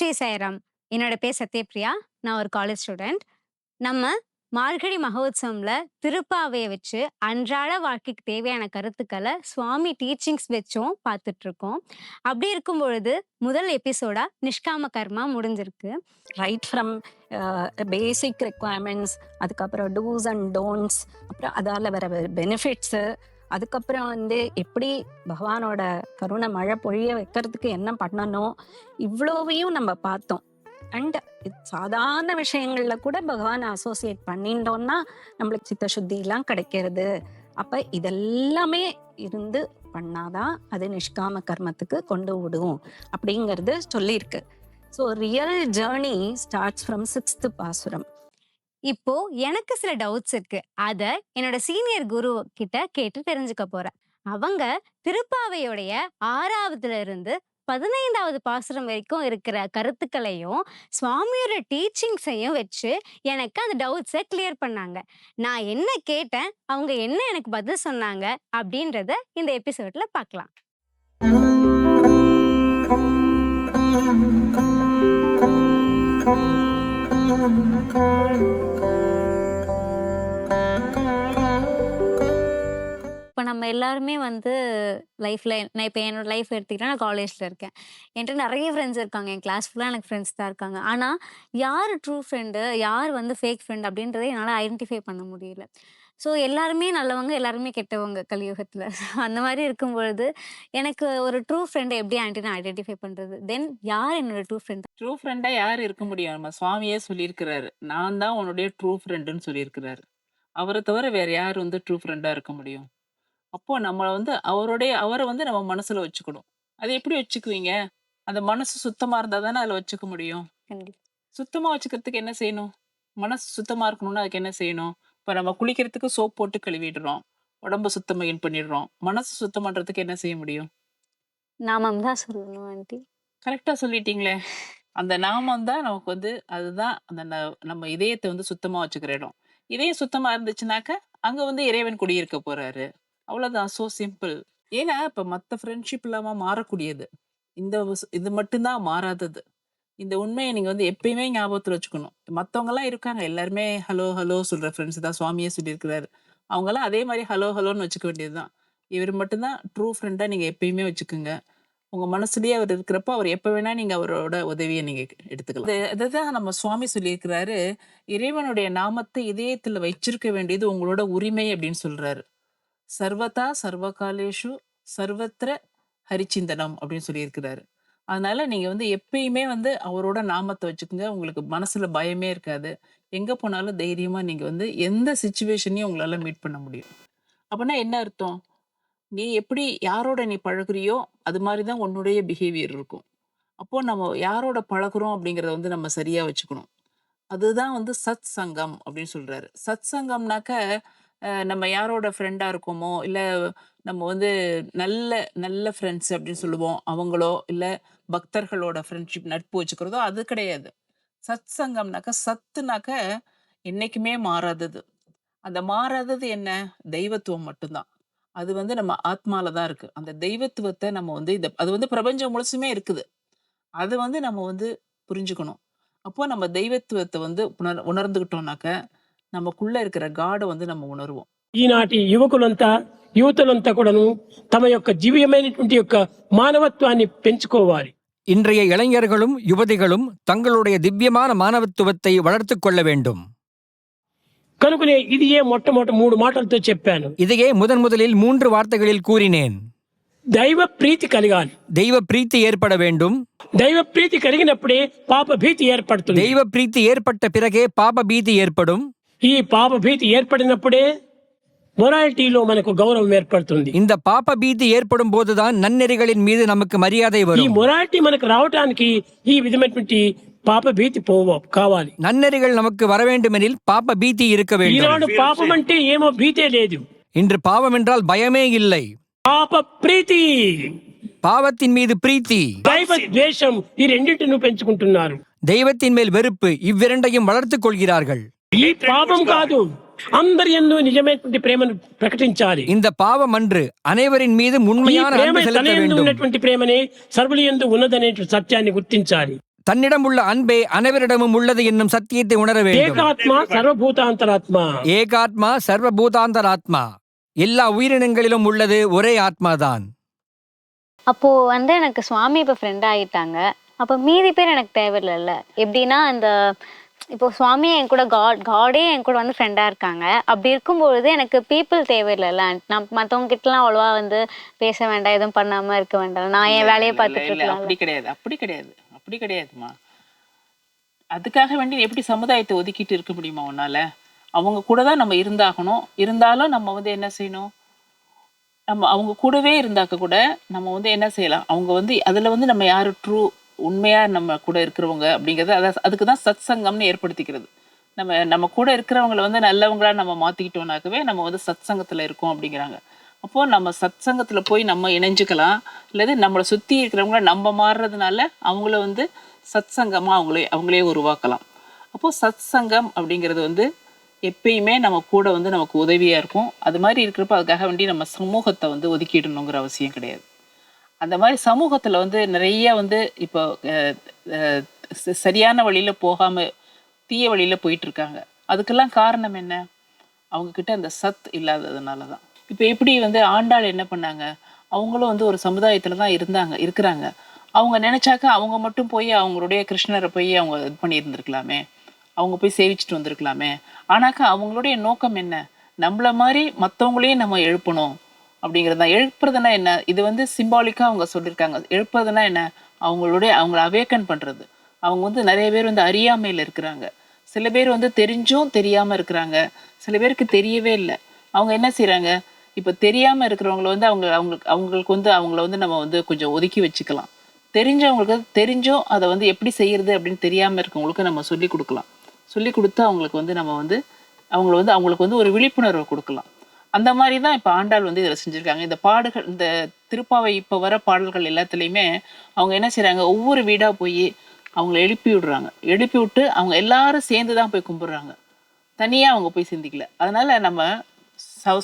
ஸ்ரீ சாய்ராம் என்னோட பேர் சத்யபிரியா. நான் ஒரு காலேஜ் ஸ்டூடெண்ட் நம்ம மார்கழி மகோத்சவம்ல திருப்பாவையை வச்சு அன்றாட வாழ்க்கைக்கு தேவையான கருத்துக்களை சுவாமி டீச்சிங்ஸ் வச்சும் பார்த்துட்டு இருக்கோம் அப்படி இருக்கும் பொழுது முதல் எபிசோடா நிஷ்காம கர்மா முடிஞ்சிருக்கு. ரைட் ஃப்ரம் பேசிக் ரெக்குவயர்மெண்ட்ஸ் அதுக்கப்புறம் டூஸ் அண்ட் டோன்ட்ஸ் அப்புறம் அதால் வர பெனிஃபிட்ஸு அதுக்கப்புறம் வந்து எப்படி பகவானோட கருணை மழை பொழிய வைக்கிறதுக்கு என்ன பண்ணணும் இவ்வளோவையும் நம்ம பார்த்தோம். அண்ட் சாதாரண விஷயங்கள்ல கூட பகவானை அசோசியேட் பண்ணிட்டோம்னா நம்மளுக்கு சித்த சுத்திலாம் கிடைக்கிறது. அப்ப இதெல்லாமே இருந்து பண்ணாதான் அது நிஷ்காம கர்மத்துக்கு கொண்டு விடும் அப்படிங்கிறது சொல்லியிருக்கு. So real journey starts from sixth பாசுரம். இப்போ எனக்கு சில டவுட்ஸ் இருக்கு. அத என்னோட சீனியர் குரு கிட்ட கேட்டு தெரிஞ்சுக்க போறேன். அவங்க திருப்பாவையுடைய ஆறாவதுல இருந்து பதினைந்தாவது பாசுரம் வரைக்கும் இருக்கிற கருத்துக்களையும் சுவாமியோட டீச்சிங்ஸையும் வச்சு எனக்கு அந்த டவுட்ஸை கிளியர் பண்ணாங்க. நான் என்ன கேட்டேன்? அவங்க என்ன எனக்கு பதில் சொன்னாங்க? அப்படின்றத இந்த எபிசோட்ல பார்க்கலாம். இப்போ நம்ம எல்லாருமே வந்து லைஃப்ல நான் இப்போ என்னோட லைஃப் எடுத்துக்கிட்டேன் நான் காலேஜ்ல இருக்கேன். என்கிட்ட நிறைய ஃப்ரெண்ட்ஸ் இருக்காங்க. என் கிளாஸ் ஃபுல்லாக எனக்கு ஃப்ரெண்ட்ஸ் தான் இருக்காங்க. ஆனால் யார் ட்ரூ ஃப்ரெண்டு யார் வந்து ஃபேக் ஃப்ரெண்ட் அப்படின்றத என்னால் ஐடென்டிஃபை பண்ண முடியல. ஸோ எல்லாருமே நல்லவங்க எல்லாருமே கெட்டவங்க கலியுகத்தில். அந்த மாதிரி இருக்கும் பொழுது எனக்கு ஒரு ட்ரூ ஃப்ரெண்டை எப்படி நான் ஐடென்டிஃபை பண்ணுறது தென் யார் என்னோட ட்ரூ ஃப்ரெண்ட்? ட்ரூ ஃப்ரெண்டா யார் இருக்க முடியும்? நம்ம சுவாமியே சொல்லியிருக்கிறாரு. நான் தான் உன்னுடைய ட்ரூ ஃப்ரெண்டுன்னு சொல்லியிருக்கிறாரு. அவரை தவிர வேற யார் வந்து ட்ரூ ஃப்ரெண்டா இருக்க முடியும்? அப்போ நம்ம வந்து அவருடைய அவரை வந்து நம்ம மனசுல வச்சுக்கணும். அது எப்படி வச்சுக்குவீங்க? அந்த மனசு சுத்தமா இருந்தா தானே அதுல வச்சுக்க முடியும்? கண்டிப்பாக சுத்தமா வச்சுக்கிறதுக்கு என்ன செய்யணும்? மனசு சுத்தமா இருக்கணும்னா அதுக்கு என்ன செய்யணும்? இப்ப நம்ம குளிக்கிறதுக்கு சோப் போட்டு கழுவிடுறோம். உடம்பு சுத்தமா பண்ணிடுறோம். மனசு சுத்தம் பண்றதுக்கு என்ன செய்ய முடியும்? நாமம் தான் சொல்லணும் ஆன்ட்டி கரெக்டா சொல்லிட்டீங்களே. அந்த நாமம் தான் நமக்கு வந்து அதுதான் அந்த ந- நம்ம இதயத்தை வந்து சுத்தமா வச்சுக்கிற இடம். இதயம் சுத்தமா இருந்துச்சுனாக்க அங்க வந்து இறைவன் குடியிருக்க போறாரு. அவ்வளவுதான். சோ சிம்பிள் ஏன்னா இப்ப மத்த ஃப்ரெண்ட்ஷிப் இல்லாம மாறக்கூடியது. இந்த வஸ்- இது மட்டும்தான் மாறாதது. இந்த உண்மையை நீங்க வந்து எப்பயுமே ஞாபகத்துல வச்சுக்கணும். மத்தவங்க எல்லாம் இருக்காங்க. எல்லாருமே ஹலோ ஹலோ சொல்ற ஃப்ரெண்ட்ஸ் தான். சுவாமியே சொல்லியிருக்கிறாரு. அவங்க எல்லாம் அதே மாதிரி ஹலோ ஹலோன்னு வச்சுக்க வேண்டியதுதான். இவர் மட்டும்தான் ட்ரூ ஃப்ரெண்டா நீங்க எப்பயுமே வச்சுக்கோங்க. உங்க மனசுலயே அவர் இருக்கிறப்போ அவர் எப்ப வேணா நீங்க அவரோட உதவியை நீங்க எடுத்துக்கலாம். அதான் நம்ம சுவாமி சொல்லியிருக்கிறாரு. இறைவனுடைய நாமத்தை இதயத்துல வச்சிருக்க வேண்டியது உங்களோட உரிமை அப்படின்னு சொல்றாரு. சர்வதா சர்வகாலேஷு சர்வத்திர ஹரிச்சிந்தனம் அப்படின்னு சொல்லியிருக்கிறாரு. அதனால நீங்க வந்து எப்பயுமே வந்து அவரோட நாமத்தை வச்சுக்கோங்க. உங்களுக்கு மனசுல பயமே இருக்காது. எங்க போனாலும் தைரியமா நீங்க வந்து எந்த சுச்சுவேஷனையும் உங்களால மீட் பண்ண முடியும். அப்படின்னா என்ன அர்த்தம்? நீ எப்படி யாரோட நீ பழகுறியோ அது மாதிரி தான் உன்னுடைய பிஹேவியர் இருக்கும். அப்போ நம்ம யாரோட பழகுறோம் அப்படிங்கிறத வந்து நம்ம சரியா வச்சுக்கணும். அதுதான் வந்து சத் சங்கம் அப்படின்னு சொல்றாரு. சத் சங்கம்னாக்க நம்ம யாரோட ஃப்ரெண்டா இருக்கோமோ இல்ல நம்ம வந்து நல்ல நல்ல ஃப்ரெண்ட்ஸ் அப்படின்னு சொல்லுவோம் அவங்களோ இல்ல பக்தர்களோட ஃப்ரெண்ட்ஷிப் நட்பு வச்சுக்கிறதோ அது கிடையாது சத் சங்கம்னாக்க சத்துனாக்க என்னைக்குமே மாறாதது அந்த மாறாதது என்ன தெய்வத்துவம் மட்டும்தான் அது வந்து நம்ம ஆத்மால தான் இருக்கு அந்த தெய்வத்துவத்தை நம்ம வந்து இந்த அது வந்து பிரபஞ்சம் முழுசுமே இருக்குது அது வந்து நம்ம வந்து புரிஞ்சுக்கணும் அப்போ நம்ம தெய்வத்துவத்தை வந்து உணர் உணர்ந்துக்கிட்டோம்னாக்க நமக்குள்ள இருக்கிற காடை வந்து நம்ம உணர்வோம் ఈనాటి యువకులంతా యువతులంతా కూడాను తమ యొక్క జీవమైనటువంటి యొక్క మానవత్వాన్ని పెంచుకోవాలి இன்றைய இளைஞர்களும் யுவதிகளும் தங்களுடைய திவ்யமான மானவத்துவத்தை வளர்த்துக் கொள்ள வேண்டும் కనుకనే ఇది ఏ మొట్టమొదటి మూడు మాటలతో చెప్పాను இதையே முதன் முதலில் மூன்று வார்த்தைகளில் கூறினேன் దైవ ప్రీతి కలగాలి தெய்வ பிரீத்தி ஏற்பட வேண்டும் దైవ ప్రీతి కలిగినప్పుడే పాప భీతి ఏర్పడుతుంది தெய்வ பிரீத்தி ஏற்பட்ட பிறகே பாப பீதி ஏற்படும் ఈ పాప భీతి ఏర్పడినప్పుడే మొరాలిటీలో మనకు గౌరవం ఏర్పడుతుంది இந்த பாப பீதி ஏற்படும் போதுதான் நன்னெறிகளின் மீது நமக்கு மரியாதை ఈ வரும் మొరాలిటీ మనకు రావటానికి ఈ విధమైనటువంటి పాప భీతి పోవ కావాలి நன்னெறிகள் நமக்கு வர வேண்டுமெனில் பாப பீதி இருக்க வேண்டும் ఈనాడు పాపం అంటే ఏమో భీతే లేదు இன்று பாவம் என்றால் பயமே இல்லை పాప ప్రీతి பாவத்தின் மீது பிரீத்தி దైవ ద్వేషం ఈ రెండింటిని పెంచుకుంటున్నారు தெய்வத்தின் மேல் வெறுப்பு இவ்விரண்டையும் வளர்த்துக் கொள்கிறார்கள் ఈ పాపం కాదు అందరి ఎందు నిజమైనటువంటి ప్రేమను ప్రకటించాలి இந்த பாவம் அன்று அனைவரின் மீதும் ఈ உண்மையான ప్రేమ அன்பு తన செலுத்த ఎందు வேண்டும் ఉన్నటువంటి ప్రేమనే సర్వుల ఎందు ఉన్నదనే సత్యాన్ని గుర్తించాలి தன்னிடம் உள்ள அன்பே அனைவரிடமும் உள்ளது என்னும் சத்தியத்தை உணர வேண்டும் ஏகாத்மா சர்வபூதாந்தராத்மா ஏகாத்மா சர்வபூதாந்தராத்மா எல்லா உயிரினங்களிலும் உள்ளது ஒரே ஆத்மாதான் அப்போ வந்து எனக்கு சுவாமி இப்போ ஃப்ரெண்ட் ஆகிட்டாங்க அப்போ மீதி பேர் எனக்கு தேவையில்லைல்ல எப்படின்னா அந்த இப்போ சுவாமி என் கூட காட் காடே என் கூட வந்து ஃப்ரெண்டாக இருக்காங்க. அப்படி இருக்கும்பொழுது எனக்கு பீப்புள் தேவையில்லைல்ல. நான் மற்றவங்க கிட்டலாம் அவ்வளோவா வந்து பேச வேண்டாம் எதுவும் பண்ணாமல் இருக்க வேண்டாம். நான் என் வேலையை பார்த்துட்டு இருக்கலாம் அப்படி கிடையாது அப்படி கிடையாது அப்படி கிடையாதுமா. அதுக்காக வேண்டி எப்படி சமுதாயத்தை ஒதுக்கிட்டு இருக்க முடியுமா உன்னால? அவங்க கூட தான் நம்ம இருந்தாகணும். இருந்தாலும் நம்ம வந்து என்ன செய்யணும்? நம்ம அவங்க கூடவே இருந்தாக்க கூட நம்ம வந்து என்ன செய்யலாம்? அவங்க வந்து அதுல வந்து நம்ம யாரு ட்ரூ உண்மையாக நம்ம கூட இருக்கிறவங்க அப்படிங்கிறது அதை அதுக்கு தான் சத் சங்கம்னு ஏற்படுத்திக்கிறது. நம்ம நம்ம கூட இருக்கிறவங்கள வந்து நல்லவங்களாக நம்ம மாற்றிக்கிட்டோம்னாக்கவே நம்ம வந்து சத் சங்கத்தில் இருக்கோம் அப்படிங்கிறாங்க. அப்போ நம்ம சத் சங்கத்தில் போய் நம்ம இணைஞ்சுக்கலாம். இல்லது நம்மளை சுற்றி இருக்கிறவங்கள நம்ம மாறுறதுனால அவங்கள வந்து சத் சங்கமாக அவங்களே அவங்களே உருவாக்கலாம். அப்போ சத் சங்கம் அப்படிங்கிறது வந்து எப்பயுமே நம்ம கூட வந்து நமக்கு உதவியாக இருக்கும். அது மாதிரி இருக்கிறப்ப அதுக்காக வேண்டி நம்ம சமூகத்தை வந்து ஒதுக்கிடணுங்கிற அவசியம் கிடையாது. அந்த மாதிரி சமூகத்துல வந்து நிறைய வந்து இப்போ சரியான வழியில போகாம தீய வழியில போயிட்டு இருக்காங்க அதுக்கெல்லாம் காரணம் என்ன? அவங்க கிட்ட அந்த சத் இல்லாததுனால தான் இப்போ எப்படி வந்து ஆண்டாள் என்ன பண்ணாங்க? அவங்களும் வந்து ஒரு சமுதாயத்துல தான் இருந்தாங்க இருக்கிறாங்க. அவங்க நினைச்சாக்க அவங்க மட்டும் போய் அவங்களுடைய கிருஷ்ணரை போய் அவங்க இது பண்ணியிருந்திருக்கலாமே. அவங்க போய் சேவிச்சுட்டு வந்திருக்கலாமே. ஆனாக்கா அவங்களுடைய நோக்கம் என்ன? நம்மள மாதிரி மற்றவங்களையும் நம்ம எழுப்பணும். அப்படிங்கிறது தான் எழுப்புறதுனா என்ன? இது வந்து சிம்பாலிக்காக அவங்க சொல்லியிருக்காங்க எழுப்புறதுனா என்ன? அவங்களுடைய அவங்கள அவேக்கன் பண்ணுறது அவங்க வந்து நிறைய பேர் வந்து அறியாமையில் இருக்கிறாங்க. சில பேர் வந்து தெரிஞ்சும் தெரியாமல் இருக்கிறாங்க. சில பேருக்கு தெரியவே இல்லை. அவங்க என்ன செய்கிறாங்க இப்போ தெரியாமல் இருக்கிறவங்கள வந்து அவங்க அவங்களுக்கு அவங்களுக்கு வந்து அவங்கள வந்து நம்ம வந்து கொஞ்சம் ஒதுக்கி வச்சுக்கலாம். தெரிஞ்சவங்களுக்கு தெரிஞ்சும் அதை வந்து எப்படி செய்யறது அப்படின்னு தெரியாமல் இருக்கவங்களுக்கு நம்ம சொல்லி கொடுக்கலாம். சொல்லி கொடுத்து அவங்களுக்கு வந்து நம்ம வந்து அவங்கள வந்து அவங்களுக்கு வந்து ஒரு விழிப்புணர்வை கொடுக்கலாம். அந்த மாதிரி தான் இப்போ ஆண்டாள் வந்து இதில் செஞ்சுருக்காங்க. இந்த பாடுகள் இந்த திருப்பாவை இப்போ வர பாடல்கள் எல்லாத்துலேயுமே அவங்க என்ன செய்கிறாங்க ஒவ்வொரு வீடாக போய் அவங்கள எழுப்பி விடுறாங்க. எழுப்பி விட்டு அவங்க எல்லாரும் சேர்ந்து தான் போய் கும்பிட்றாங்க. தனியாக அவங்க போய் சிந்திக்கல. அதனால் நம்ம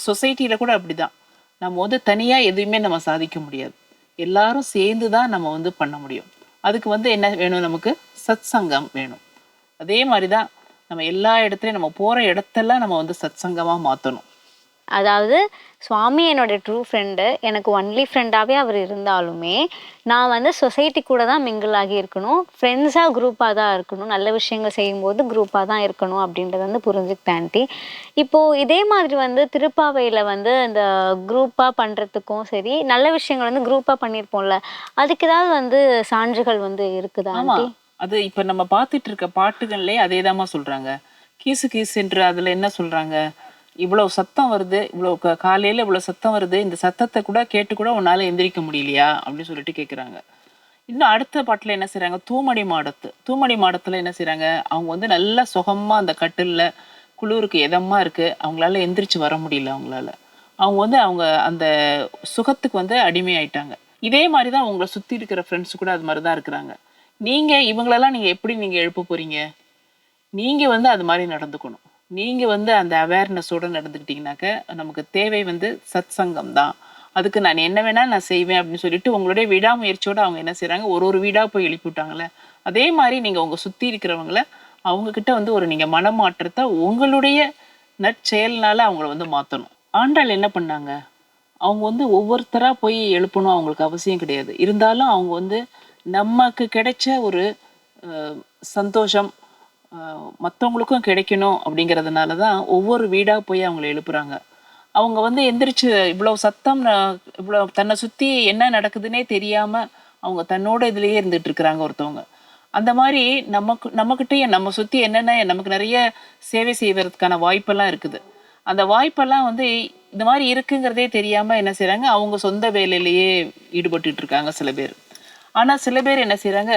சொசைட்டியில் கூட அப்படிதான். நம்ம வந்து தனியாக எதுவுமே நம்ம சாதிக்க முடியாது. எல்லாரும் சேர்ந்து தான் நம்ம வந்து பண்ண முடியும். அதுக்கு வந்து என்ன வேணும் நமக்கு? சத் சங்கம் வேணும். அதே மாதிரி தான் நம்ம எல்லா இடத்துலையும் நம்ம போகிற இடத்தெல்லாம் நம்ம வந்து சத் சங்கமாக மாற்றணும் அதாவது சுவாமி என்னோட ட்ரூ ஃப்ரெண்டு எனக்கு ஒன்லி ஃப்ரெண்டாகவே அவர் இருந்தாலுமே நான் வந்து சொசைட்டி கூட தான் மிங்கிள் ஆகி இருக்கணும் ஃப்ரெண்ட்ஸாக குரூப்பாக தான் இருக்கணும் நல்ல விஷயங்கள் செய்யும்போது குரூப்பாக தான் இருக்கணும் அப்படின்றத வந்து புரிஞ்சுக்கிட்டேன் ஆண்டி. இப்போது இதே மாதிரி வந்து திருப்பாவையில் வந்து இந்த குரூப்பாக பண்ணுறதுக்கும் சரி நல்ல விஷயங்கள் வந்து குரூப்பாக பண்ணியிருப்போம்ல அதுக்கு ஏதாவது வந்து சான்றுகள் வந்து இருக்குதா ஆண்டி? அது இப்ப நம்ம பார்த்துட்டு இருக்க பாட்டுகள்லயே அதேதாம்மா சொல்றாங்க. கீசு கீசு என்று அதுல என்ன சொல்றாங்க? இவ்வளவு சத்தம் வருது இவ்வளவு கா- காலையில இவ்வளவு சத்தம் வருது இந்த சத்தத்தை கூட கேட்டு கூட உன்னால எந்திரிக்க முடியலையா? அப்படின்னு சொல்லிட்டு கேட்குறாங்க இன்னும் அடுத்த பாட்டில் என்ன செய்கிறாங்க தூமணி மாடத்து தூமணி மாடத்தில் என்ன செய்கிறாங்க அவங்க வந்து நல்லா சுகமாக அந்த கட்டிலில் குளிருக்கு இதமாக இருக்குது அவங்களால எந்திரிச்சு வர முடியல அவங்களால. அவங்க வந்து அவங்க அந்த சுகத்துக்கு வந்து அடிமையாயிட்டாங்க. இதே மாதிரி தான் உங்களை சுற்றி இருக்கிற ஃப்ரெண்ட்ஸ் கூட அது மாதிரி தான் இருக்கிறாங்க. நீங்கள் இவங்களெல்லாம் நீங்கள் எப்படி நீங்கள் எழுப்ப போகிறீங்க நீங்கள் வந்து அது மாதிரி நடந்துக்கணும். நீங்கள் வந்து அந்த அவேர்னஸோடு நடந்துக்கிட்டீங்கன்னாக்க நமக்கு தேவை வந்து சத் சங்கம் தான். அதுக்கு நான் என்ன வேணால் நான் செய்வேன் அப்படின்னு சொல்லிட்டு உங்களுடைய விடாமுயற்சியோடு அவங்க என்ன செய்கிறாங்க ஒரு ஒரு வீடாக போய் எழுப்பி விட்டாங்களே அதே மாதிரி நீங்கள் உங்கள் சுற்றி இருக்கிறவங்கள அவங்கக்கிட்ட வந்து ஒரு நீங்கள் மனமாற்றத்தை உங்களுடைய நற்செயல்னால அவங்கள வந்து மாற்றணும் ஆண்டாள் என்ன பண்ணாங்க? அவங்க வந்து ஒவ்வொருத்தராக போய் எழுப்பணும் அவங்களுக்கு அவசியம் கிடையாது. இருந்தாலும் அவங்க வந்து நமக்கு கிடைச்ச ஒரு சந்தோஷம் மற்றவங்களுக்கும் கிடைக்கணும் அப்படிங்கிறதுனால தான் ஒவ்வொரு வீடாக போய் அவங்கள எழுப்புறாங்க. அவங்க வந்து எந்திரிச்சு இவ்வளோ சத்தம் இவ்வளோ தன்னை சுற்றி என்ன நடக்குதுன்னே தெரியாமல் அவங்க தன்னோட இதுலேயே இருந்துகிட்டு இருக்கிறாங்க ஒருத்தவங்க. அந்த மாதிரி நமக்கு நம்மக்கிட்டேயே நம்ம சுற்றி என்னென்ன நமக்கு நிறைய சேவை செய்வதற்கான வாய்ப்பெல்லாம் இருக்குது. அந்த வாய்ப்பெல்லாம் வந்து இந்த மாதிரி இருக்குங்கிறதே தெரியாமல் என்ன செய்கிறாங்க அவங்க சொந்த வேலையிலேயே ஈடுபட்டு இருக்காங்க சில பேர். ஆனால் சில பேர் என்ன செய்கிறாங்க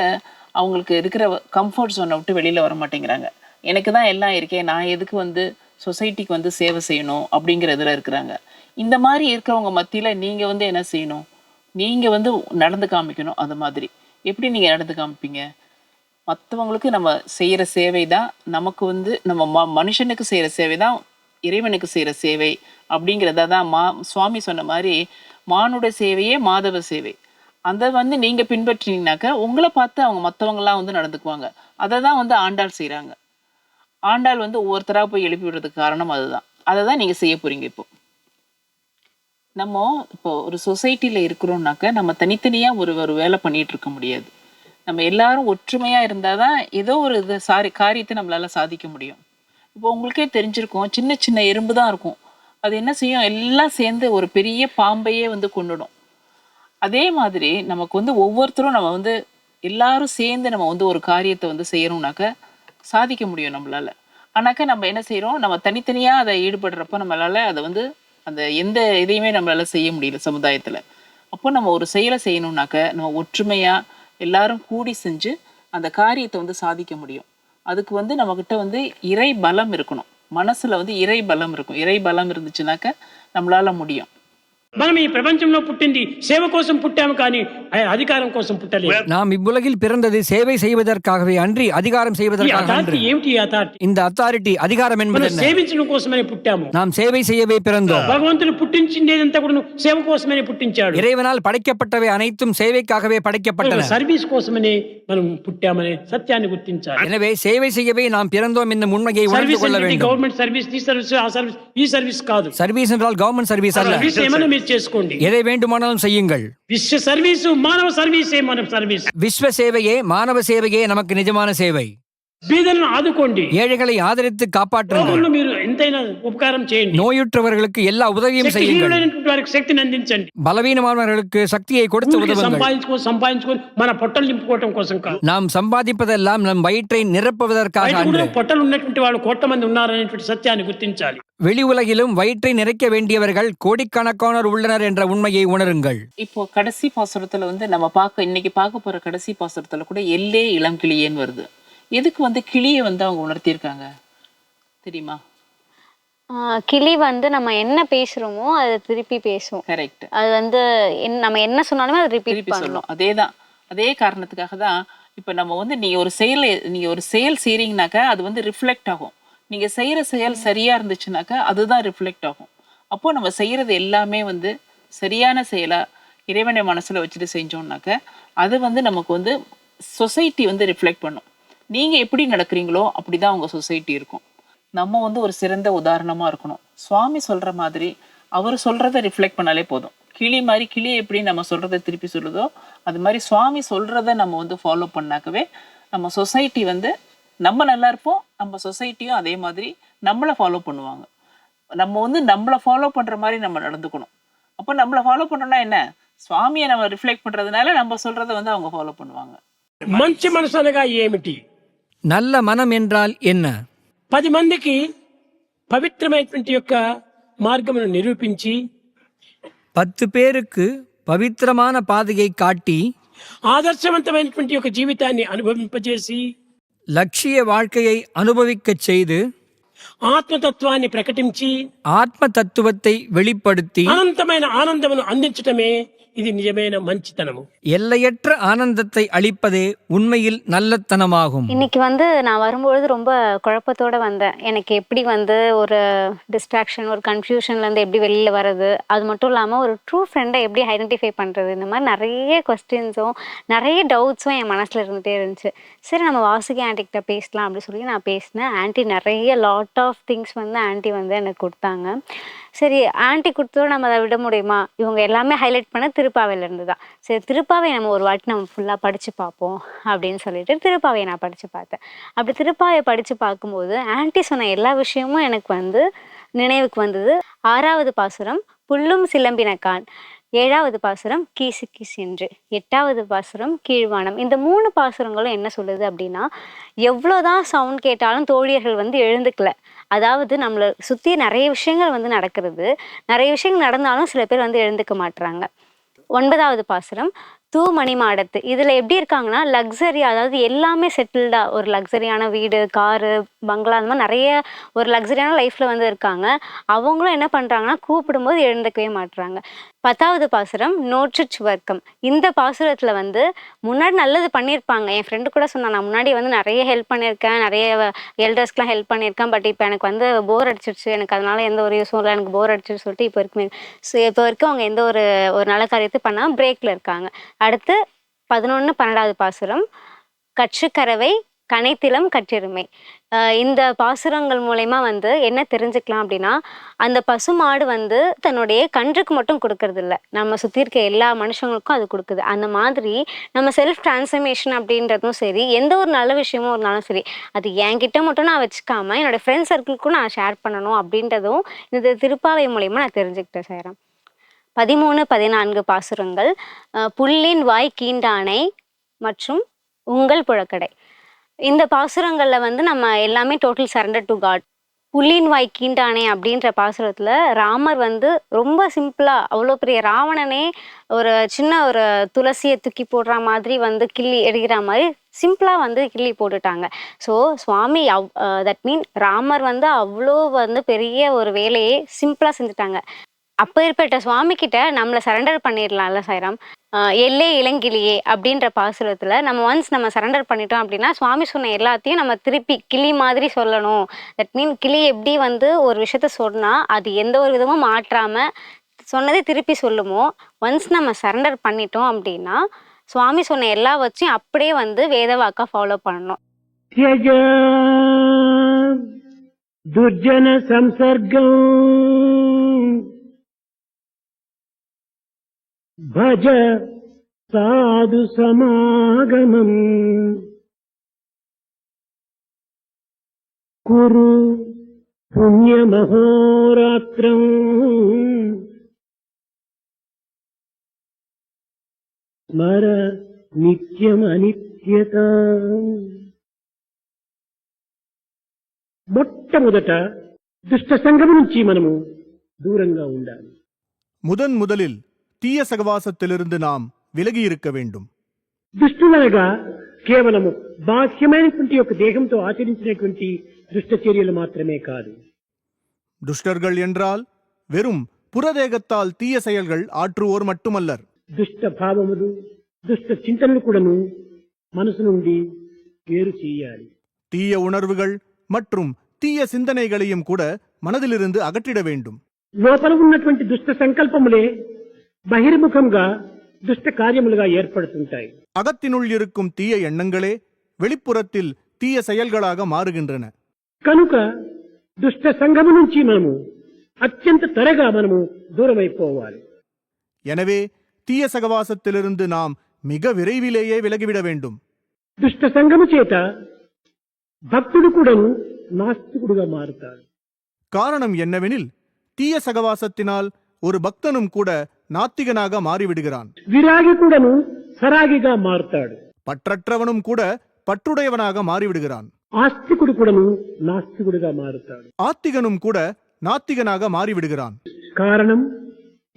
அவங்களுக்கு இருக்கிற கம்ஃபர்ட் ஜோனை விட்டு வெளியில் வர மாட்டேங்கிறாங்க. எனக்கு தான் எல்லாம் இருக்கே நான் எதுக்கு வந்து சொசைட்டிக்கு வந்து சேவை செய்யணும் அப்படிங்கிறதுல இருக்கிறாங்க. இந்த மாதிரி இருக்கிறவங்க மத்தியில் நீங்கள் வந்து என்ன செய்யணும்? நீங்கள் வந்து நடந்து காமிக்கணும் அது மாதிரி. எப்படி நீங்கள் நடந்து காமிப்பீங்க? மற்றவங்களுக்கு நம்ம செய்கிற சேவை தான் நமக்கு வந்து நம்ம ம- மனுஷனுக்கு செய்கிற சேவை தான் இறைவனுக்கு செய்கிற சேவை அப்படிங்கிறத தான் மா சுவாமி சொன்ன மாதிரி மானுட சேவையே மாதவ சேவை. அதை வந்து நீங்க பின்பற்றினீங்கனாக்க உங்களை பார்த்து அவங்க மற்றவங்கலாம் வந்து நடந்துக்குவாங்க. அதை தான் வந்து ஆண்டாள் செய்கிறாங்க ஆண்டாள் வந்து ஒவ்வொருத்தராக போய் எழுப்பி விடுறதுக்கு காரணம் அதுதான். அதை தான் நீங்கள் செய்ய போறீங்க இப்போ. நம்ம இப்போ ஒரு சொசைட்டியில் இருக்கிறோம்னாக்க நம்ம தனித்தனியாக ஒரு ஒரு வேலை பண்ணிட்டு இருக்க முடியாது. நம்ம எல்லாரும் ஒற்றுமையாக இருந்தால் தான் ஏதோ ஒரு இது சாரி காரியத்தை நம்மளால் சாதிக்க முடியும். இப்போ உங்களுக்கே தெரிஞ்சிருக்கும் சின்ன சின்ன எறும்பு தான் இருக்கும். அது என்ன செய்யும்? எல்லாம் சேர்ந்து ஒரு பெரிய பாம்பையே வந்து கொண்டுடும் அதே மாதிரி நமக்கு வந்து ஒவ்வொருத்தரும் நம்ம வந்து எல்லாரும் சேர்ந்து நம்ம வந்து ஒரு காரியத்தை வந்து செய்யணும்னாக்க சாதிக்க முடியும் நம்மளால. ஆனாக்கா நம்ம என்ன செய்யறோம் நம்ம தனித்தனியா அதை ஈடுபடுறப்ப நம்மளால அதை வந்து அந்த எந்த இதையுமே நம்மளால செய்ய முடியல சமுதாயத்துல. அப்போ நம்ம ஒரு செயலை செய்யணும்னாக்க நம்ம ஒற்றுமையா எல்லாரும் கூடி செஞ்சு அந்த காரியத்தை வந்து சாதிக்க முடியும். அதுக்கு வந்து நம்மக்கிட்ட வந்து இறை பலம் இருக்கணும். மனசுல வந்து இறை பலம் இருக்கும். இறை பலம் இருந்துச்சுனாக்க நம்மளால முடியும். మనం ఈ ప్రపంచంలో పుట్టింది సేవ కోసం పుట్టాము కానీ అ- అధికారం కోసం పుట్టలేదు நாம் இவ்வுலகில் பிறந்தது சேவை செய்வதற்காகவே அன்றி அதிகாரம் ఈ செய்வதற்காக అథారిటీ அன்று ఏమిటి ఈ అథారిటీ இந்த అథారిటీ அதிகாரம் என்பது మనం என்ன సేవించడం కోసమని పుట్టాము நாம் சேவை செய்யவே பிறந்தோம் భగవంతుడు పుట్టించిందేదంతా కూడా సేవ కోసమని పుట్టించాడు இறைவனால் படைக்கப்பட்டவை அனைத்தும் சேவைக்காகவே படைக்கப்பட்டன సర్వీస్ కోసమని మనం పుట్టామనే సత్యాన్ని గుర్తించాలి எனவே சேவை செய்யவே நாம் பிறந்தோம் என்னும் உண்மையை உணர்ந்து సర్వీస్ கொள்ள வேண்டும் గవర్నమెంట్ సర్వీస్ ఈ సర్వీస్ ఆ సర్వీస్ ఈ సర్వీస్ కాదు சர்வீஸ் என்றால் கவர்மெண்ட் சர்வீஸ் அல்ல సర్వీస్ ఏమైనా మీరు చేసుకోండి எதை வேண்டுமானாலும் செய்யுங்கள் విశ్వ సర్వీసు మానవ సర్వీసే మన సర్వీస్ விஸ்வ சேவையே மானவ சேவையே நமக்கு நிஜமான சேவை బీదలను ఆదుకోండి ஏழைகளை ஆதரித்து காப்பாற்றுங்கள் రోగులను మీరు ఎంతైనా ఉపకారం చేయండి நோயுற்றவர்களுக்கு எல்லா உதவியும் செய்யுங்கள் శక్తిహీనులైనటువంటి వారికి శక్తిని అందించండి பலவீனமானவர்களுக்கு சக்தியை கொடுத்து ఊరికే உதவுங்கள் సంపాదించుకొని సంపాదించుకొని మన పొట్టలు నింపుకోవటం కోసం కాదు நாம் சம்பாதிப்பதெல்லாம் நம் வயிற்றை நிரப்புவதற்காக బయట కూడా அன்று పొట్టలు ఉన్నటువంటి వాళ్ళు కోట్ల మంది ఉన్నారనేటువంటి సత్యాన్ని గుర్తించాలి வெளி உலகிலும் வயிற்றை நிறைக்க வேண்டியவர்கள் கோடிக்கணக்கானோர் உள்ளனர் என்ற உண்மையை உணருங்கள் இப்போ கடைசி பாசுரத்துல வந்து நம்ம பார்க்க இன்னைக்கு பார்க்க போற கடைசி பாசுரத்துல கூட எல்லே இளம் கிளியேன்னு வருது எதுக்கு வந்து கிளியை வந்து அவங்க உணர்த்தியிருக்காங்க தெரியுமா ஆஹ் கிளி வந்து நம்ம என்ன பேசுறோமோ அதை திருப்பி பேசும் கரெக்ட் அது வந்து என்- நம்ம என்ன சொன்னாலுமே அதை ரிப்பீட் திருப்பி சொல்லணும் அதேதான். அதே காரணத்துக்காக தான் இப்போ நம்ம வந்து நீங்க ஒரு செயல் நீங்க ஒரு செயல் செய்றீங்கனாக்கா அது வந்து ரிஃப்ளெக்ட் ஆகும். நீங்க செய்யற செயல் சரியா இருந்துச்சுனாக்கா அதுதான் ரிஃப்ளெக்ட் ஆகும். அப்போ நம்ம செய்யறது எல்லாமே வந்து சரியான செயலா இறைவனை மனசுல வச்சுட்டு செஞ்சோம்னாக்க அது வந்து நமக்கு வந்து சொசைட்டி வந்து ரிஃப்ளெக்ட் பண்ணும். நீங்க எப்படி நடக்கிறீங்களோ அப்படிதான் உங்க சொசைட்டி இருக்கும். நம்ம வந்து ஒரு சிறந்த உதாரணமா இருக்கணும் சுவாமி சொல்ற மாதிரி அவர் சொல்றத ரிஃப்ளெக்ட் பண்ணாலே போதும் கிளி மாதிரி கிளி எப்படி நம்ம சொல்றத திருப்பி சொல்லுதோ அது மாதிரி சுவாமி சொல்றத நம்ம வந்து ஃபாலோ பண்ணாக்கவே நம்ம சொசைட்டி வந்து நம்ம நல்லா இருப்போம் நம்ம சொசைட்டியும் அதே மாதிரி நம்மளை ஃபாலோ பண்ணுவாங்க நம்ம வந்து நம்மளை ஃபாலோ பண்ற மாதிரி நம்ம நடந்துக்கணும் அப்போ நம்மளை ஃபாலோ பண்ணோம்னா என்ன சுவாமியை நம்ம ரிஃப்ளெக்ட் பண்றதுனால நம்ம சொல்றத வந்து அவங்க ஃபாலோ பண்ணுவாங்க మంచి మనసు అనగా ఏమిటి நல்ல மனம் என்றால் என்ன పది మందికి పవిత్రమైనటువంటి యొక్క మార్గమును నిరూపించి பத்து பேருக்கு பவித்திரமான பாதையை காட்டி ఆదర్శవంతమైనటువంటి యొక్క జీవితాన్ని అనుభవింపజేసి லட்சிய வாழ்க்கையை அனுபவிக்கச் செய்து ఆత్మతత్వాన్ని ప్రకటించి ஆத்ம தத்துவத்தை வெளிப்படுத்தி అనంతమైన ఆనందమును అందించటమే இது நிஜமேன மஞ்சித்தனமும் எல்லையற்ற ஆனந்தத்தை அளிப்பதே உண்மையில் நல்லத்தனமாகும். இன்னைக்கு வந்து நான் வரும்பொழுது ரொம்ப குழப்பத்தோட வந்தேன். எனக்கு எப்படி வந்து ஒரு டிஸ்ட்ராக்ஷன் ஒரு கன்ஃபியூஷன்ல இருந்து எப்படி வெளியில வர்றது? அது மட்டும் இல்லாம ஒரு ட்ரூ ஃப்ரெண்டை எப்படி ஐடென்டிஃபை பண்றது? இந்த மாதிரி நிறைய கொஸ்டின்ஸும் நிறைய டவுட்ஸும் என் மனசுல இருந்துட்டே இருந்துச்சு. சரி நம்ம வாசுகி ஆண்டி பேசலாம் அப்படின்னு சொல்லி நான் பேசினேன். ஆண்டி நிறைய லாட் ஆஃப் திங்ஸ் வந்து ஆண்டி வந்து எனக்கு கொடுத்தாங்க. சரி ஆண்டி கொடுத்தோட நம்ம அதை விட முடியுமா? இவங்க எல்லாமே ஹைலைட் பண்ண திருப்பாவையிலேருந்து தான் சரி திருப்பாவை நம்ம ஒரு வாட்டி நம்ம ஃபுல்லாக படித்து பார்ப்போம் அப்படின்னு சொல்லிட்டு திருப்பாவையை நான் படித்து பார்த்தேன். அப்படி திருப்பாவை படித்து பார்க்கும்போது ஆன்ட்டி சொன்ன எல்லா விஷயமும் எனக்கு வந்து நினைவுக்கு வந்தது. ஆறாவது பாசுரம் புல்லும் சிலம்பினக்கான் ஏழாவது பாசுரம் கீசு கீசு என்று. எட்டாவது பாசுரம் கீழ்வானம். இந்த மூணு பாசுரங்களும் என்ன சொல்லுது அப்படின்னா எவ்வளோதான் சவுண்ட் கேட்டாலும் தோழியர்கள் வந்து எழுந்துக்கல. அதாவது நம்மளை சுற்றி நிறைய விஷயங்கள் வந்து நடக்கிறது. நிறைய விஷயங்கள் நடந்தாலும் சில பேர் வந்து எழுந்துக்க மாட்டுறாங்க ஒன்பதாவது பாசுரம் தூ மணி மாடத்து இதில் எப்படி இருக்காங்கன்னா லக்ஸரி அதாவது எல்லாமே செட்டில்டாக ஒரு லக்ஸரியான வீடு காரு பங்களா அந்த மாதிரி நிறைய ஒரு லக்ஸரியான லைஃப்பில் வந்து இருக்காங்க. அவங்களும் என்ன பண்ணுறாங்கன்னா கூப்பிடும்போது எழுந்துக்கவே மாட்றாங்க. பத்தாவது பாசுரம் நோற்று சுவர்க்கம். இந்த பாசுரத்தில் வந்து முன்னாடி நல்லது பண்ணியிருப்பாங்க என் ஃப்ரெண்டு கூட சொன்னான் நான் முன்னாடி வந்து நிறைய ஹெல்ப் பண்ணியிருக்கேன் நிறைய எல்டர்ஸ்க்கெலாம் ஹெல்ப் பண்ணியிருக்கேன் பட் இப்போ எனக்கு வந்து போர் அடிச்சிருச்சு. எனக்கு அதனால எந்த ஒரு யூஸும் இல்லை. எனக்கு போர் அடிச்சிருச்சு சொல்லிட்டு இப்போ இருக்குமே ஸோ இப்போ வரைக்கும் அவங்க எந்த ஒரு ஒரு நல்ல காரியத்தை பண்ணால் பிரேக்கில் இருக்காங்க. அடுத்து பதினொன்று பன்னெண்டாவது பாசுரம் கற்றுக்கறவை கனைத்திலம் கற்றெருமை. இந்த பாசுரங்கள் மூலயமா வந்து என்ன தெரிஞ்சுக்கலாம் அப்படின்னா அந்த பசுமாடு வந்து தன்னுடைய கன்றுக்கு மட்டும் கொடுக்கறது இல்லை நம்ம சுற்றி இருக்க எல்லா மனுஷங்களுக்கும் அது கொடுக்குது. அந்த மாதிரி நம்ம செல்ஃப் டிரான்ஸ்ஃபர்மேஷன் அப்படின்றதும் சரி எந்த ஒரு நல்ல விஷயமும் இருந்தாலும் சரி அது என்கிட்ட மட்டும் நான் வச்சுக்காம என்னோடய ஃப்ரெண்ட் சர்க்கிள்க்கும் நான் ஷேர் பண்ணணும் அப்படின்றதும் இந்த திருப்பாவை மூலயமா நான் தெரிஞ்சுக்கிட்டேன் சேரம் பதிமூணு பதினான்கு பாசுரங்கள் புல்லின் வாய் கீண்டானை மற்றும் உங்கள் புழக்கடை. இந்த பாசுரங்களில் வந்து நம்ம எல்லாமே டோட்டல் சரண்டர் டு காட் புள்ளின் வாய் கீண்டானே அப்படின்ற பாசுரத்தில் ராமர் வந்து ரொம்ப சிம்பிளாக அவ்வளோ பெரிய ராவணனே ஒரு சின்ன ஒரு துளசியை தூக்கி போடுற மாதிரி வந்து கிள்ளி எடுக்கிற மாதிரி சிம்பிளாக வந்து கிள்ளி போட்டுட்டாங்க. ஸோ சுவாமி அவ் தட் மீன் ராமர் வந்து அவ்வளோ வந்து பெரிய ஒரு வேலையை சிம்பிளாக செஞ்சுட்டாங்க. அப்போ சுவாமி சுவாமிக்கிட்ட நம்மளை சரண்டர் பண்ணிடலாம்ல சாய்ராம். எல்லே இளங்கிளியே அப்படின்ற பாசுரத்தில் நம்ம ஒன்ஸ் நம்ம சரண்டர் பண்ணிட்டோம் அப்படின்னா சுவாமி சொன்ன எல்லாத்தையும் நம்ம திருப்பி கிளி மாதிரி சொல்லணும். தட் மீன் கிளி எப்படி வந்து ஒரு விஷயத்த சொன்னால் அது எந்த ஒரு விதமும் மாற்றாமல் சொன்னதை திருப்பி சொல்லுமோ ஒன்ஸ் நம்ம சரண்டர் பண்ணிட்டோம் அப்படின்னா சுவாமி சொன்ன எல்லா வச்சும் அப்படியே வந்து வேதவாக்கா ஃபாலோ பண்ணணும். துர்ஜன சம்சர்க்கம். భజ సాధు సమాగమం. కురు పుణ్యమహోరాత్రం స్మర నిత్యమనిత్యత మొట్టమొదట దుష్ట సంఘం నుంచి మనము దూరంగా ఉండాలి. ముదన్ ముదలిల్ தீய சகவாசத்திலிருந்து நாம் விலகி இருக்க வேண்டும் దుష్టులనగా కేవలము బాహ్యమైనటువంటి యొక్క దేహంతో ఆచరించినటువంటి దుష్ట చర్యలు మాత్రమే కాదు துஷ்டர்கள் என்றால் வெறும் புறதேகத்தால் தீய செயல்கள் ஆற்றுவோர் மட்டுமல்லர் దుష్ట భావములు దుష్ట చింతనలు కూడాను మనసు నుండి వేరు చేయాలి தீய உணர்வுகள் மற்றும் தீய சிந்தனைகளையும் கூட மனதிலிருந்து அகற்றிட வேண்டும் లోపల ఉన్నటువంటి దుష్ట సంకల్పములే బహిర్ముఖంగా దుష్ట కార్యములుగా ఏర్పడుతుంటాయి அகத்தினுள் இருக்கும் தீய எண்ணங்களே வெளிப்புறத்தில் தீய செயல்களாக மாறுகின்றன కనుక దుష్ట సంఘము నుంచి మనము అత్యంత త్వరగా మనము దూరమైపోవాలి எனவே தீய சகவாசத்திலிருந்து நாம் மிக விரைவிலேயே விலகிவிட வேண்டும் దుష్ట సంఘము చేత భక్తుడు కూడాను నాస్తికుడుగా మారుతాడు காரணம் என்னவெனில் தீய சகவாசத்தினால் ஒரு பக்தனும் கூட நாத்திகனாக மாறிவிடுகிறான் విరాగి కూడాను సరాగిగా మారుతాడు பற்றற்றவனும் கூட பற்றுடையவனாக மாறிவிடுகிறான் ఆస్తికుడు కూడాను నాస్తికుడుగా మారుతాడు ஆத்திகனும் கூட நாத்திகனாக மாறிவிடுகிறான் కారణం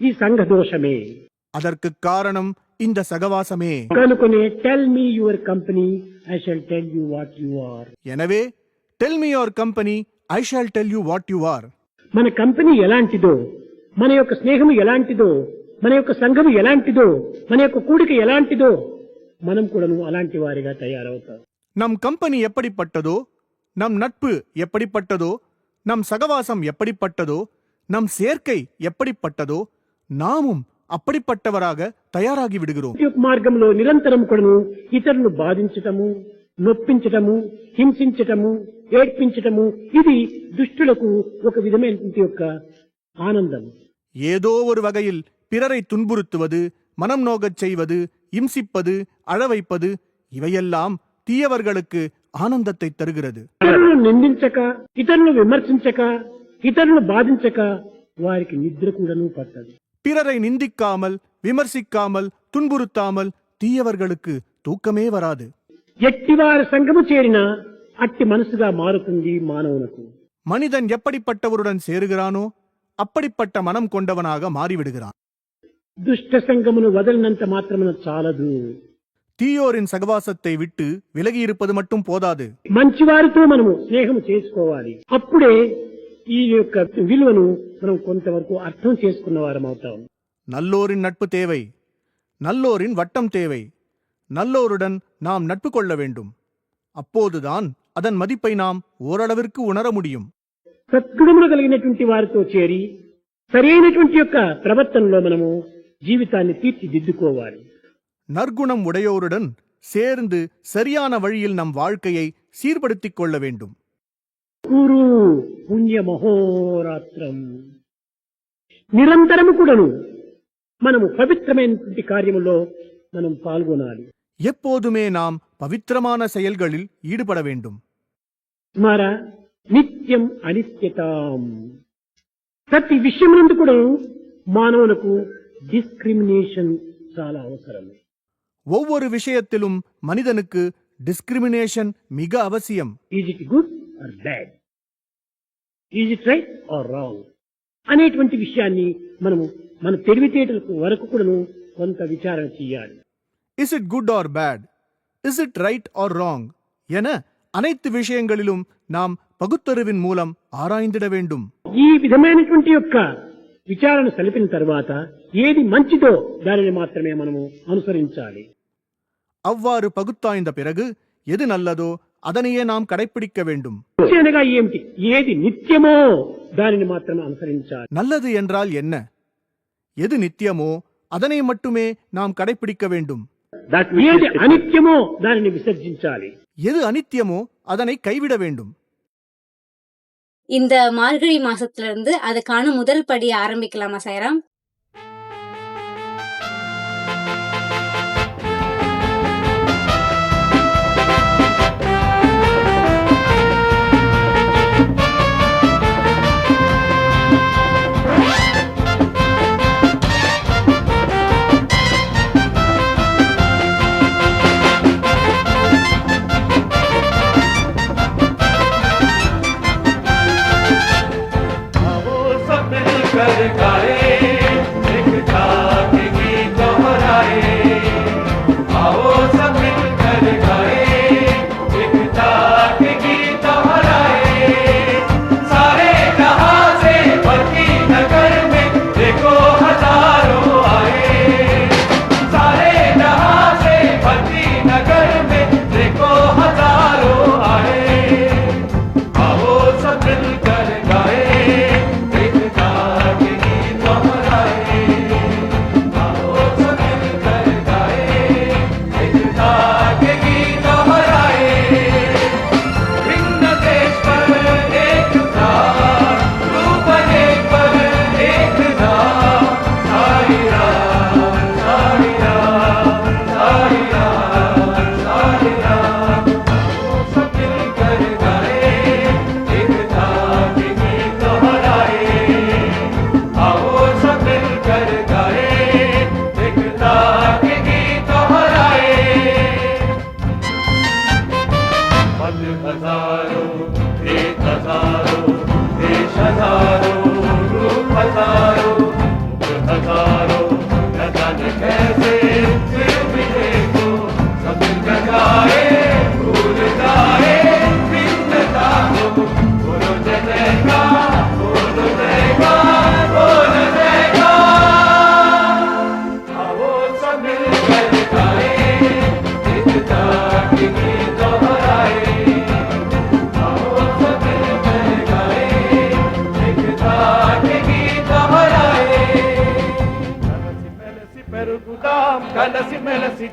ఈ సంఘ దోషమే அதற்கு காரணம் இந்த சகவாசமே కనుకొనే tell me your company I shall tell you what you are எனவே tell me your company I shall tell you what you are మన కంపెనీ ఎలాంటిదో మన యొక్క స్నేహం ఎలాంటిదో మన యొక్క సంఘం ఎలాంటిదో మన యొక్క కూడిక ఎలాంటిదో మనం కూడాను అలాంటి వారిగా తయారవుతాం நம் கம்பெனி எப்படிப்பட்டதோ நம் நட்பு எப்படிப்பட்டதோ நம் சகவாசம் எப்படிப்பட்டதோ நம் சேர்க்கை எப்படிப்பட்டதோ நாமும் அப்படிப்பட்டவராக தயாராகி விடுகிறோம் ఈ యొక్క మార్గంలో నిరంతరం కూడాను ఇతరులను బాధించటము నొప్పించటము హింసించటము ఏడ్పించటము ఇది దుష్టులకు ఒక విధమైనటువంటి యొక్క ఆనందం ஏதோ ஒரு வகையில் பிறரை துன்புறுத்துவது மனம் நோகச் செய்வது இம்சிப்பது அழ வைப்பது இவையெல்லாம் தீயவர்களுக்கு ஆனந்தத்தை தருகிறது ఇతరులను నిందించక ఇతరులను విమర్శించక ఇతరులను బాధించక వారికి నిద్ర కూడాను పట్టదు பிறரை நிந்திக்காமல் விமர்சிக்காமல் துன்புறுத்தாமல் தீயவர்களுக்கு தூக்கமே வராது ఎట్టివారి సంఘము చేరిన అట్టి మనసుగా మారుతుంది మానవునకు மனிதன் எப்படிப்பட்டவருடன் சேருகிறானோ அப்படிப்பட்ட மனம் கொண்டவனாக மாறிவிடுகிறான் దుష్ట సంఘమును వదలినంత మాత్రమున చాలదు தீயோரின் சகவாசத்தை விட்டு விலகி இருப்பது மட்டும் போதாது మంచివారితో మనము స్నేహం చేసుకోవాలి అప్పుడే ఈ యొక్క విలువను మనం కొంతవరకు అర్థం చేసుకున్న వారం అవుతాం நல்லோரின் நட்பு தேவை நல்லோரின் வட்டம் தேவை நல்லோருடன் நாம் நட்பு கொள்ள வேண்டும் அப்போதுதான் அதன் மதிப்பை நாம் ஓரளவிற்கு உணர முடியும் సద్గుణములు కలిగినటువంటి వారితో చేరి సరైనటువంటి యొక్క ప్రవర్తనలో మనము జీవితాన్ని తీర్చిదిద్దుకోవాలి நற்குணம் உடையோருடன் சேர்ந்து சரியான வழியில் நம் வாழ்க்கையை சீர்படுத்திக் கொள்ள வேண்டும் కురు పుణ్య మహోరాత్రం నిరంతరము కూడాను మనము పవిత్రమైనటువంటి కార్యములో మనం పాల్గొనాలి எப்போதுமே நாம் பவித்திரமான செயல்களில் ஈடுபட வேண்டும் స్మర నిత్యం అనిత్యతాం ప్రతి విషయమునందు కూడా మానవులకు డిస్క్రిమినేషన్ చాలా అవసరం ஒவ்வொரு விஷயத்திலும் மனிதனுக்கு டிஸ்கிரிமினேஷன் மிக அவசியம் is it good or bad is it right or wrong అనేటువంటి విషయాన్ని మనము మన తెలివితేటలకు వరకు కూడాను కొంత విచారణ చేయాలి is it good or bad is it right or wrong என அனைத்து விஷயங்களிலும் நாம் பகுத்தறிவின் மூலம் ஆராய்ந்திட வேண்டும் ఈ విధమైనటువంటి యొక్క విచారణ సలిపిన తర్వాత ఏది మంచిదో దానిని మాత్రమే మనము అనుసరించాలి அவ்வாறு பகுத்தாய்ந்த பிறகு எது நல்லதோ அதனையே நாம் கடைப்பிடிக்க வேண்டும் మంచి అనగా ఏమిటి ఏది నిత్యమో దానిని మాత్రమే అనుసరించాలి நல்லது என்றால் என்ன எது நித்தியமோ அதனை மட்டுமே நாம் கடைப்பிடிக்க வேண்டும் ఏది అనిత్యమో దానిని విసర్జించాలి எது அனித்தியமோ அதனை கைவிட வேண்டும் இந்த மார்கழி மாசத்துல இருந்து அதுக்கான முதல் படி ஆரம்பிக்கலாமா சாய்ராம்?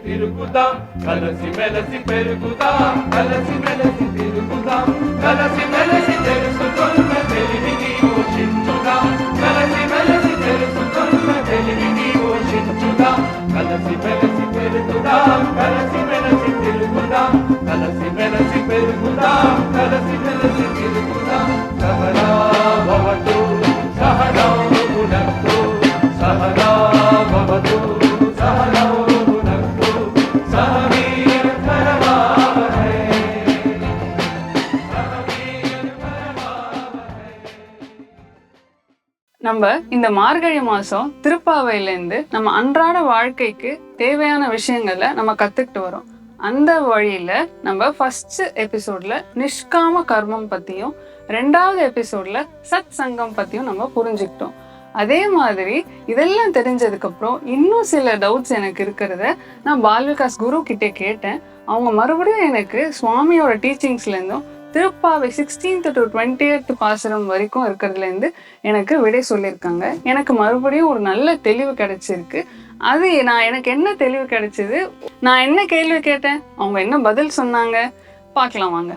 తిరుగుదాం కలసి మెలసి పెరుగుదాం కలసి మెలసి తిరుగుదాం కలసి మెలసి తెలుసుకున్న తెలివిని పోషించుదాం కలసి మెలసి తెలుసుకున్న తెలివిని పోషించుదాం కలసి మెలసి పెరుగుదాం కలసి మెలసి తిరుగుదాం కలసి మెలసి పెరుగుదాం కలసి మెలసి తిరుగుదాం సహనా భవతు. நம்ம இந்த மார்கழி மாசம் திருப்பாவையில இருந்து நம்ம அன்றாட வாழ்க்கைக்கு தேவையான விஷயங்களை நம்ம கத்துக்கிட்டு வரோம். அந்த வழியில நம்ம ஃபர்ஸ்ட் எபிசோட்ல நிஷ்காம கர்மம் பத்தியும் ரெண்டாவது எபிசோட்ல சத் சங்கம் பத்தியும் நம்ம புரிஞ்சுக்கிட்டோம். அதே மாதிரி இதெல்லாம் தெரிஞ்சதுக்கு அப்புறம் இன்னும் சில டவுட்ஸ் எனக்கு இருக்கிறத நான் பால்விகாஸ் குரு கிட்டே கேட்டேன். அவங்க மறுபடியும் எனக்கு சுவாமியோட டீச்சிங்ஸ்ல இருந்தும் திருப்பாவை சிக்ஸ்டீன்த் டு டுவெண்ட்டி பாசுரம் வரைக்கும் இருக்கிறதுலேருந்து எனக்கு விடை சொல்லியிருக்காங்க. எனக்கு மறுபடியும் ஒரு நல்ல தெளிவு கிடைச்சிருக்கு. அது நான் எனக்கு என்ன தெளிவு கிடைச்சிது? நான் என்ன கேள்வி கேட்டேன்? அவங்க என்ன பதில் சொன்னாங்க? பார்க்கலாம் வாங்க.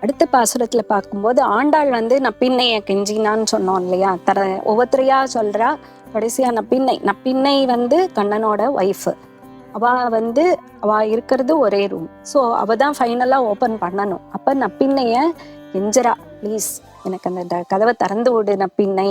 அடுத்த பாசுரத்துல பார்க்கும்போது ஆண்டாள் வந்து நான் பின்னைய கெஞ்சினான்னு சொன்னோம் இல்லையா? தர ஒவ்வொருத்தரையா சொல்றா? கடைசியா நான் பின்னை வந்து கண்ணனோட ஒய்ஃபு அவ வந்து அவ இருக்கிறது ஒரே ரூம் ஸோ அவ தான் ஃபைனலா ஓபன் பண்ணணும். அப்ப பின்னைய எஞ்சரா ப்ளீஸ் எனக்கு அந்த கதவை திறந்து விடு நான் பின்னை